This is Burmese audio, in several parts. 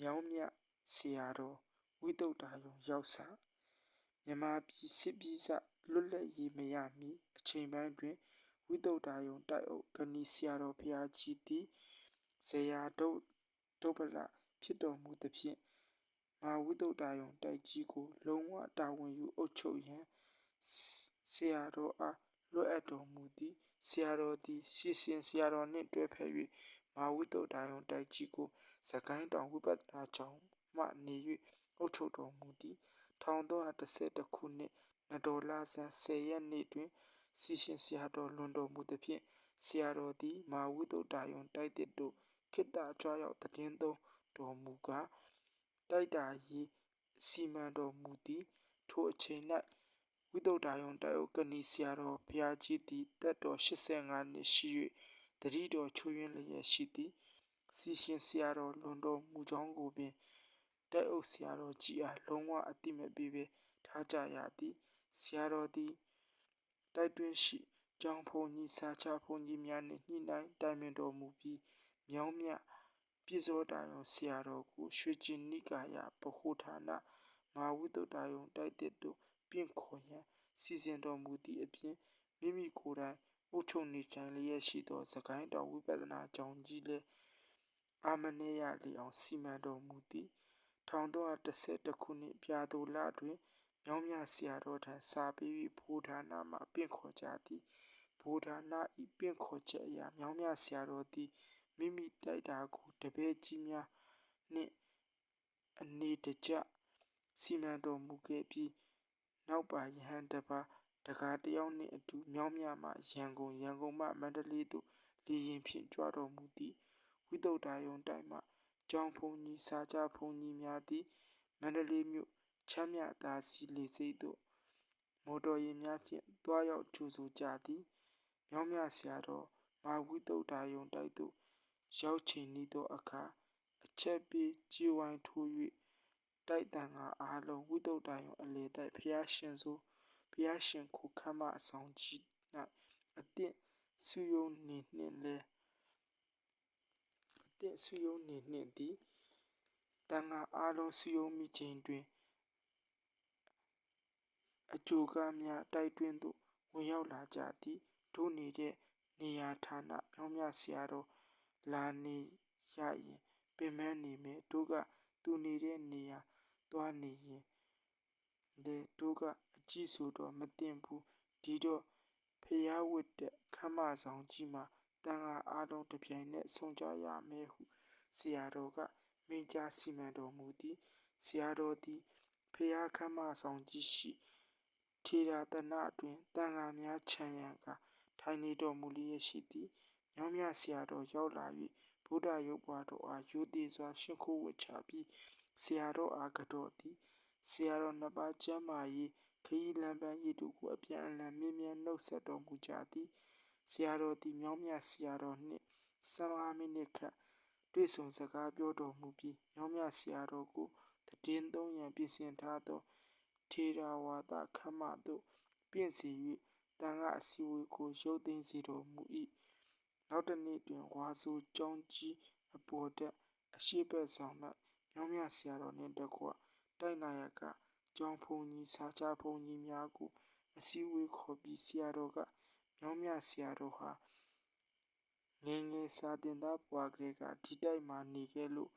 မြောင်းမြဆရာတော်ဝိတုဒ္ဓါယုံရောက်စာမြန်မာပြည်စစ်ပြည်စလွတ်လပ်ရေးမရမီအချိန်ပိုင်းတွင်ဝိတုဒ္ဓါယုံတိုက်အုပ်ကဏီဆရာတော်ဘုရားကြီးသည်ဇရာဒုတ်ဒုပ္ပလဖြစ်တော်မူသဖြင့်မာဝိတုဒ္ဓါယုံတိုက်ကြီးကို လုံးဝတာဝန်ယူအုပ်ချုပ်ရန်ဆရာတော်အားလွှတ်အပ်တော်မူသည်ဆရာတော်သည်ရှေးရှင်ဆရာတော်နှင့်တွဲဖက်၍ မာဝိတုဒ္ဓါယုံတိုက်ကြီးကိုစကိုင်းတောင်ဝိပဿနာကျောင်းမှနေ၍အုပ်ချုပ်တော်မူသည်1312ခုနှစ်နတော်လဆန်း10ရက်နေ့တွင်စီရှင်ဆရာတော်လွန်တော်မူသဖြင့်ဆရာတော်သည်မာဝိတုဒ္ဓါယုံတိုက်တစ်တို့ခိတ္တကြွရောက်တည်င်းသုံးတော်မူကားတိုက်တာရေးစီမံတော်မူသည်ထိုအချိန်၌ဝိတုဒ္ဓါယုံတိုက်အုပ်ကဏီဆရာတော်ဘုရားကြီးသည်တက်တော်85နှစ်ရှိ၍ တတိတော်ချွေရင်းလျက်ရှိသည်စီရှင်ဆရာတော်လွန်တော်မူကြောင်းကိုပင်တိုက်အုပ်ဆရာတော်ကြီးအားလုံးဝအတိမပေးဘဲထားကြရသည်ဆရာတော်သည်တိုက်တွင်းရှိကျောင်းဖုန်ကြီးစာချဖုန်ကြီးများနှင့်ညှိနှိုင်းတိုင်ပင်တော်မူပြီးမြောင်းမြပြည့်စောတာယုံဆရာတော်ကိုရွှေကျင်နိကာယပဟုဌာနမာဝိတုတာယုံတိုက်တဲ့တို့ပြင်ခေါ်ရန်စီစဉ်တော်မူသည့်အပြင်မိမိကိုယ်တိုင် အုပ်ချုပ်နေကြလျက်ရှိသောစကိုင်းတော်ဝိပဿနာကျောင်းကြီးလည်းအာမနေရလျောင်စီမံတော်မူသည်1312ခုနှစ်ပြာသူလတွင်မြောင်းမြဆရာတော်ထံစာပေး၍ဘူဌာနမှပင့်ခေါ်ကြသည်ဘူဌာနဤပင့်ခေါ်ချက်အရာမြောင်းမြဆရာတော်သည်မိမိတိုက်တာကိုတပည့်ကြီးများနှင့်အနေတကျစီမံတော်မူခဲ့ပြီးနောက်ပါယဟန်တပါ တကားတယောက်နှင့်အတူ မြောင်းမြမှရန်ကုန် ရန်ကုန်မှမန္တလေးသို့ လေရင်ဖြင့်ကြွတော်မူသည်ဝိတုဒ္ဓါယုံတိုင်မှ ကျောင်းဖုန်ကြီး စာကြဖုန်ကြီးများသည် မန္တလေးမြို့ ချမ်းမြသာစီလေစိတ်သို့ မော်တော်ယာဉ်များဖြင့်တွားရောက်ကြိုဆိုကြသည် မြောင်းမြဆရာတော်မာဝိတုဒ္ဓါယုံတိုက်သို့ ရောက်ချိန်ဤသောအခါ အချက်ပေးကြည်ဝိုင်းထိုး၍တိုက်တန်ကအားလုံး ဝိတုဒ္ဓါယုံအလေတိုက်ဖျားရှင်ဆို ဖျားရှင်ခုခမ်းမအဆောင်ကြီး၌အသင့်စုယုံနေနှင့်လဲအသင့်စုယုံနေနှင့်သည်တန်ဃာအားလုံးစုယုံမိချိန်တွင်အကျိုးကားများတိုက်တွင်သို့ဝင်ရောက်လာကြသည်တို့နေတဲ့နေရာဌာနမြောင်းမြဆရာတော်လာနေရရင်ပင်မနေမယ်တို့ကသူနေတဲ့နေရာသွားနေရင်လေတို့ကအ ကြည့်ဆိုတော့မတင်ဘူးဒီတော့ဖျားဝတ်တဲ့ခမ်းမဆောင်ကြီးမှာတန်ဃာအားလုံးတပြိုင်နက်ဆုံကြရမယ်ဟုဆရာတော်ကမိန့်ကြားစီမံတော်မူသည်ဆရာတော်သည်ဖျားခမ်းမဆောင်ကြီးရှိထေရတနအတွင်တန်ဃာများခြံရံကထိုင်နေတော်မူလျက်ရှိသည်မြောင်းမြဆရာတော်ရောက်လာ၍ဗုဒ္ဓရုပ်ပွားတော်အားယူသည်စွာရှင်ခုဝတ်ချပြီးဆရာတော်အားကတော်သည်ဆရာတော်နှစ်ပါးကျမ်းမာရေး ခရီးလမ်းပန်းရည်တို့ကို အပြန်အလှန်မြင်းမြန်းနှုတ်ဆက်တော်မူကြသည်ဆရာတော်သည် မြောင်းမြဆရာတော်နှင့် 15 မိနစ်ခန့် တွေ့ဆုံစကားပြောတော်မူပြီး မြောင်းမြဆရာတော်ကိုတည်င်းသုံးရန် ပြင်ဆင်ထားသော ထေရဝါဒခမ်းမသို့ပြင့်စေ၍တန်ခါအစည်းအဝေးကို ရုပ်သိမ်းစေတော်မူ၏နောက်တစ်နေ့တွင် ဝါဆိုကျောင်းကြီးအပေါ်တက်အရှိဘက်ဆောင်၌မြောင်းမြဆရာတော်နှင့်တကွ တိုက်နာယက ကျောင်းဖုန်ကြီးစာချဖုန်ကြီးများကိုအစည်းအဝေးခေါ်ပြီးဆရာတော်ကမြောင်းမြဆရာတော်ဟာငယ်ငယ်စာတင်သားဘွားကလေးကဒီတိုက်မှာနေခဲ့လို့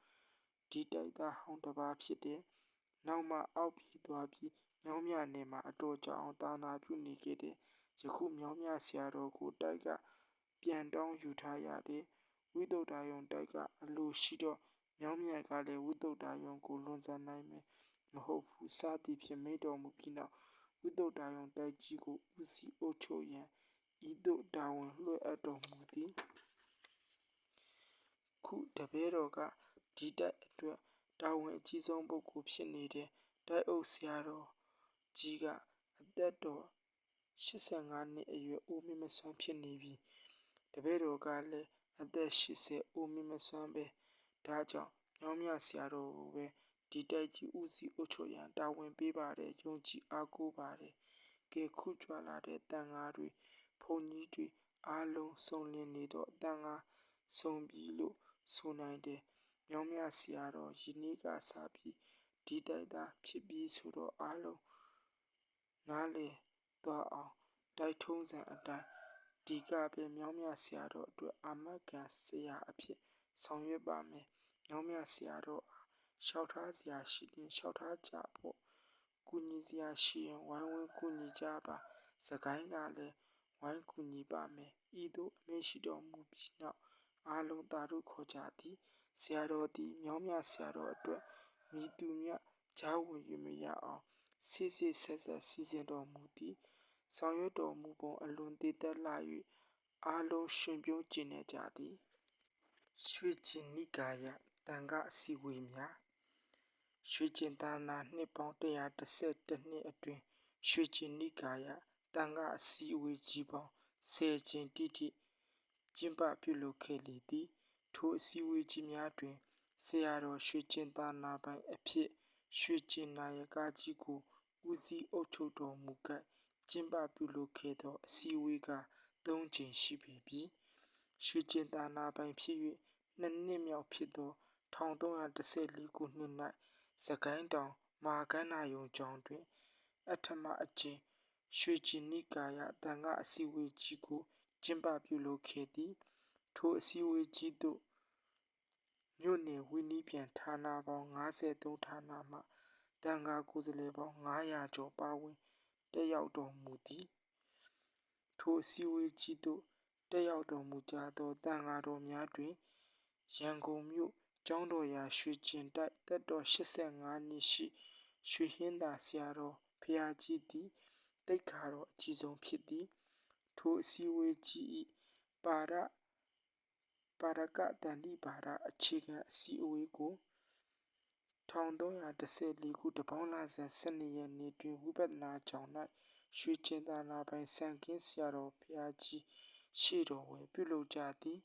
ဒီတိုက်သားဟောင်းတစ်ပါးဖြစ်တယ်။နောက်မှအောက်ပြေးသွားပြီးမြောင်းမြနယ်မှာအတော်ကြာအောင်သာနာပြုနေခဲ့တယ်။ယခုမြောင်းမြဆရာတော်ကိုတိုက်ကပြန်တောင်းယူထားရတယ်။ဝိသုဒ္ဓါယုံတိုက်ကအလိုရှိတော့မြောင်းမြကလည်းဝိသုဒ္ဓါယုံကိုလွန်ဆန်နိုင်မယ် မဟုတ်ဘူးစသည်ဖြင့်မိတော်မူပြီးနောက်ဝိသုဒ္ဓါယုံတိုက်ကြီးကိုဦးစီးအုပ်ချုပ်ရန်ဤသို့တာဝန်လွှဲအပ်တော်မူသည်ခုတပည့်တော်ကဒီတိုက်အတွက်တာဝန်အကြီးဆုံးပုဂ္ဂိုလ်ဖြစ်နေတဲ့တိုက်အုပ်ဆရာတော်ကြီးကအသက်တော်85နှစ်အရွယ်ဦးမင်းမဆွမ်းဖြစ်နေပြီတပည့်တော်ကလည်းအသက်80ဦးမင်းမဆွမ်းပဲဒါကြောင့်ညောင်းမြဆရာတော်ကိုပဲ ဒီတိုက်ကြီးဦးစီးအုပ်ချုပ်ရန်တာဝန်ပေးပါတယ်ယုံကြည်အားကိုးပါတယ်ကဲခုကြွလာတဲ့တန်ဃာတွေဘုန်းကြီးတွေအားလုံးစုံလင်နေတော့တန်ဃာစုံပြီလို့ဆိုနိုင်တယ်မြောင်းမြဆရာတော်ယနေ့ကစပြီးဒီတိုက်သာဖြစ်ပြီးဆိုတော့အားလုံးနားလည်သွားအောင်တိုက်ထုံးစံအတိုင်းဒီကပဲမြောင်းမြဆရာတော်အတွက်အာမခံဆရာအဖြစ်ဆောင်ရွက်ပါမယ်မြောင်းမြဆရာတော် လျှောက်ထားစရာရှိရင်လျှောက်ထားကြဖို့ကုညီစရာရှိရင်ဝိုင်းဝန်းကုညီကြပါစကိုင်းကလည်းဝိုင်းကူညီပါမယ်ဤသို့အမိရှိတော်မူပြီးနောက်အားလုံးသာဓုခေါ်ကြသည်ဆရာတော်သည်မြောင်းမြဆရာတော်အတွက်မိသူမြကြားဝင်၍မရအောင်စစ်စစ်ဆက်ဆက်စီစဉ်တော်မူသည်ဆောင်ရွက်တော်မူပုံအလွန်တည်သက်လာ၍အားလုံးရှင်ပြုံးကျင်နေကြသည်ရွှေကျင်နိကာယတန်ခအစည်းအဝေးများ ရွှေကျင်သာနာနှစ်ပေါင်း112နှစ်အတွင်းရွှေကျင်နိကာယတန်ခအစည်းအဝေးကြီးပေါင်း10ကျင်းတိတိကျင်းပပြုလုပ်ခဲ့လေသည်ထိုအစည်းအဝေးကြီးများတွင်ဆရာတော်ရွှေကျင်သာနာပိုင်အဖြစ်ရွှေကျင်နာယကကြီးကိုဦးစီးအုပ်ချုပ်တော်မူကကျင်းပပြုလုပ်ခဲ့သောအစည်းအဝေးက၃ကြိမ်ရှိပေပြီရွှေကျင်သာနာပိုင်ဖြစ်၍နှစ်နှစ်မြောက်ဖြစ်သော1314ခုနှစ်၌ စကိုင်းတောင်မဟာကန္နာယုံကျောင်းတွင်အထမအကျဉ်ရွှေကျင်နိကာယတန်ခအစည်းအဝေးကြီးကို ကျင်းပပြုလုပ်ခဲ့သည် ထိုအစည်းအဝေးကြီးသို့မြို့နယ်ဝင်းနီးပြန်ဌာနပေါင်း53ဌာနမှတန်ခါကိုယ်စားလှယ်ပေါင်း900ကျော်ပါဝင်တက်ရောက်တော်မူသည်ထိုအစည်းအဝေးကြီးသို့တက်ရောက်တော်မူကြသောတန်ခါတော်များတွင်ရန်ကုန်မြို့ ကျောင်းတော်ရာရွှေကျင်တိုက်တက်တော်85နှစ်ရှိရွှေဟင်းသာဆရာတော်ဖျားကြီးသည်တိတ်ခါတော်အကြီးဆုံးဖြစ်သည်ထိုအစည်းအဝေးကြီး၏ပါရပါရကတန်တိပါရအခြေခံအစည်းအဝေးကို1314ခုတပေါင်းလဆန်12ရက်နေ့တွင်ဝိပဿနာကျောင်း၌ရွှေကျင်သာနာပိုင်စံကင်းဆရာတော်ဖျားကြီးရှေ့တော်ဝင်ပြုလုပ်ကြသည်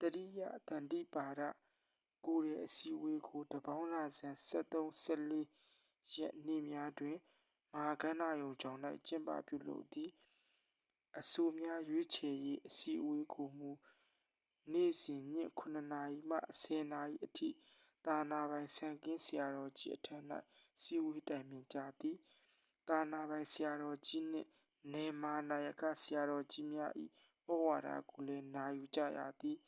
တရိယတန်တိပါရ ကိုယ်ရဲ့အစည်းအဝေးကိုတပေါင်းလဆန်73 14ရက်နေ့များတွင် မဟာကန္နာယုံကျောင်း၌ကျင်းပပြုလုပ်သည်အဆိုများရွေးချယ်ရေးအစည်းအဝေးကိုမူ နေ့စဉ်ည9နာရီမှ 10နာရီအထိတာနာပိုင်ဆန်ကင်းဆရာတော်ကြီးအထက်၌စီဝေးတိုင်ပင်ကြသည်တာနာပိုင်ဆရာတော်ကြီးနှင့်နေမာနာယကဆရာတော်ကြီးများ၏ဩဝါဒကိုလည်း နာယူကြရသည်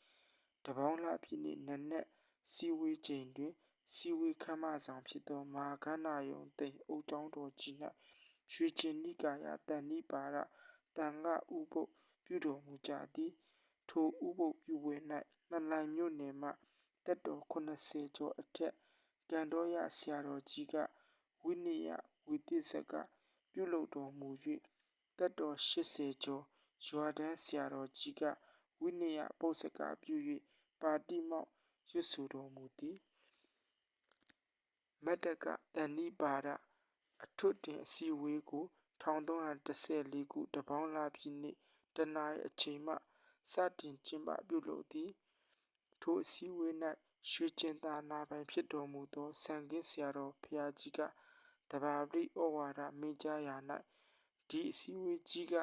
တပေါင်းလဖြစ်နေနနက် စီဝေးချိန်တွင် စီဝေးခမ်းမဆောင်ဖြစ်သော မဟာကန္နာယုံသိမ်အုပ်ကျောင်းတော်ကြီး၌ရွှေကျင်နိကာယတန်နိပါရတန်ခဥပုပ်ပြုတော်မူကြသည် ထိုဥပုပ်ပြုပွဲ၌မလိုင်မြို့နယ်မှတက်တော်80ကျော်အထက် ကံတော်ရဆရာတော်ကြီးက ဝိနည်းဝိသစ္စကပြုလုပ်တော်မူ၍တက်တော် 80 ကျော် ရွာတန်းဆရာတော်ကြီးက ဝိနည်းပုစကပြု၍ပါတိမောက် ရွတ်ဆိုတော်မူသည်မတ္တကတန်နိပါဒအထွတ်တင်အစည်းအဝေးကို1314ခုတပေါင်းလာပြည့်နေ့တနအအချိန်မှစတင်ကျင်းပပြုလုပ်သည်ထိုအစည်းအဝေး၌ရွှေကျင်သာနာပိုင်ဖြစ်တော်မူသောစံကင်းဆရာတော်ဖျားကြီးကတဘာပရိဩဝါဒမိန့်ကြားရာ၌ဒီအစည်းအဝေးကြီးက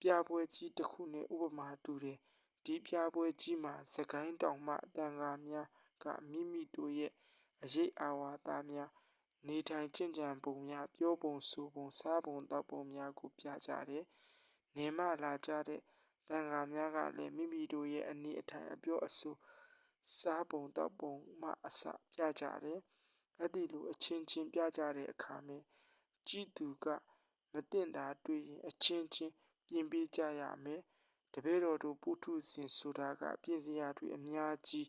ပြပွဲကြီးတစ်ခုနှင့်ဥပမာတူတယ် ဒီပြပွဲကြီးမှာစကိုင်းတောင်မှတန်ဃာများကမိမိတို့ရဲ့အရေးအာဝါဒများနေထိုင်ကျင့်ကြံပုံများပြောပုံဆိုပုံစားပုံတောက်ပုံများကိုပြကြတယ်။နေမလာကြတဲ့တန်ဃာများကလည်းမိမိတို့ရဲ့အနေအထိုင်အပြောအဆိုစားပုံတောက်ပုံမှအစပြကြတယ်။အဲ့ဒီလိုအချင်းချင်းပြကြတဲ့အခါမှာကြည်သူကမတင်တာတွေ့ရင်အချင်းချင်းပြင်ပေးကြရမယ်။ တပည့်တော်တို့ပုထုဇဉ်ဆိုတာက ပြင်စရာတွေအများကြီး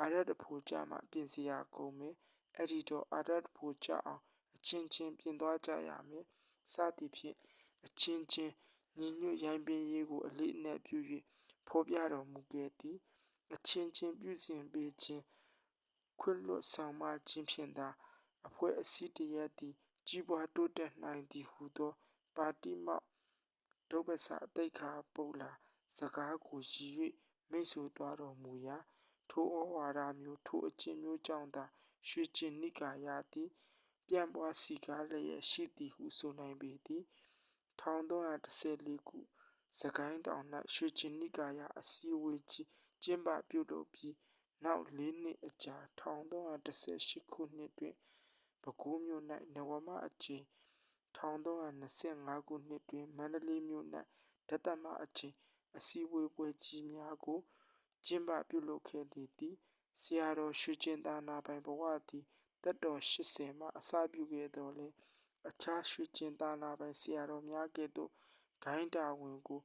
အာရတဖို့ကြမှာပြင်စရာကုန်မယ်။အဲ့ဒီတော့အာရတဖို့ကြအောင်အချင်းချင်းပြင်သွားကြရမယ်။စသည်ဖြင့်အချင်းချင်းညီညွတ်ရိုင်းပင်ရေးကိုအလေးအနက်ပြု၍ဖော်ပြတော်မူခဲ့သည်အချင်းချင်းပြုစဉ်ပေးခြင်းခွင့်လွတ်ဆောင်မခြင်းဖြင့်သာအဖွဲ့အစည်းတရက်သည်ကြီးပွားတိုးတက်နိုင်သည်ဟုသော ပါတိမောက်ဒုပ္ပစအတိတ်ခါပုလာ စကားကိုရည်၍မိတ်ဆွေသွားတော်မူရာထိုဩဝါဒမျိုးထိုအကျင့်မျိုးကြောင့်သာရွှေကျင်နိကာယသည်ပြန့်ပွားစီကားလျက်ရှိသည်ဟုဆိုနိုင်ပေသည်1314ခုစကိုင်းတောင်၌ရွှေကျင်နိကာယအစည်းအဝေးကြီးကျင်းပပြုလုပ်ပြီးနောက်လေးနှစ်အကြာ1318ခုနှစ်တွင်ပဲခူးမြို့၌နဝမအကြိမ်1325ခုနှစ်တွင်မန္တလေးမြို့၌ဒသမအကြိမ် အစည်းအဝေးပွဲကြီးများကို ကျင်းပပြုလုပ်ခဲ့လေသည်ဆရာတော်ရွှေကျင်သာနာပိုင်ဘဝသည်တက်တော်80မှအစပြုခဲ့တော်လဲအခြားရွှေကျင်သာနာပိုင်ဆရာတော်များကဲ့သို့ဂိုင်းတာဝန်ကို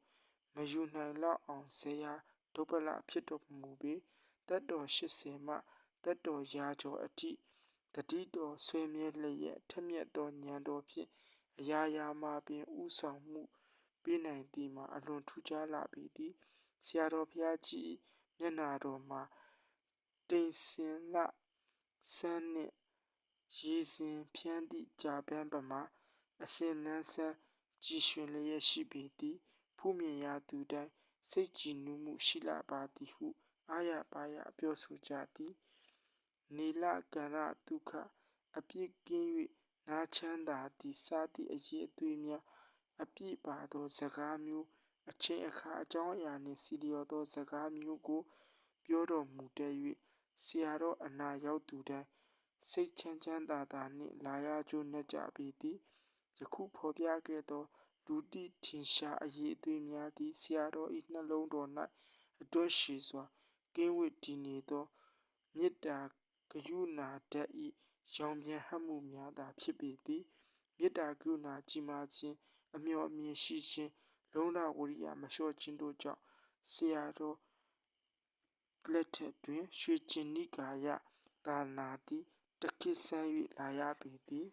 မယူနိုင်လောက်အောင်ဇေယျဒုပ္ပလဖြစ်တော်မူပြီးတက်တော်80မှတက်တော်ရာကျော်အထိတတိတော်ဆွေမြဲလျက်ထက်မြက်သောဉာဏ်တော်ဖြင့်အရာရာမှာပင်ဥဆောင်မှု ပေးနိုင်သည်မှာ အလွန်ထူးခြားလာပေသည်ဆရာတော်ဘုရားကြီးမျက်နာတော်မှာ တိမ်စင်လဆန်းနှင့် ရေစဉ်ဖြန်းသည့် ကြာပန်းပမာ အစင်လန်းဆန်း ကြည်ရွှင်လျက်ရှိပေသည်ဖူးမြင်ရသူတိုင်း စိတ်ကြည်နူးမှု ရှိလာပါသည်ဟု အာရပါရပြောဆိုကြသည်နေလကန္ရဒုက္ခ အပြစ်ကင်း၍နာချမ်းသာသည် စသည့် အရေးအသွေးများ အပြည့်ပါသောစကားမျိုးအချိန်အခါအကြောင်းအရာနှင့်စီလျော်သောစကားမျိုးကို ပြောတော်မူတတ်၍ဆရာတော်အနာရောက်သူတိုင်းစိတ်ချမ်းချမ်းသာသာနှင့်လာရကြိုးနှက်ကြပေသည်ယခုဖော်ပြခဲ့သောလူတိထင်ရှားအရေးအသွေးများသည်ဆရာတော်၏နှလုံးတော်၌အတွန်းရှည်စွာကင်းဝတ်တည်နေသောမေတ္တာကရုဏာဓာတ်၏ရောင်ပြန်ဟပ်မှုများသာဖြစ်ပေသည် မေတ္တာကရုဏာကြီးမားခြင်းအမျှော်အမြင်ရှိခြင်းလုံးဝဝရိယမလျှော့ခြင်းတို့ကြောင့်ဆရာတော်လက်ထက်တွင်ရွှေကျင်နိကာယသာနာသည်တခိဆန်း၍လာရပေသည်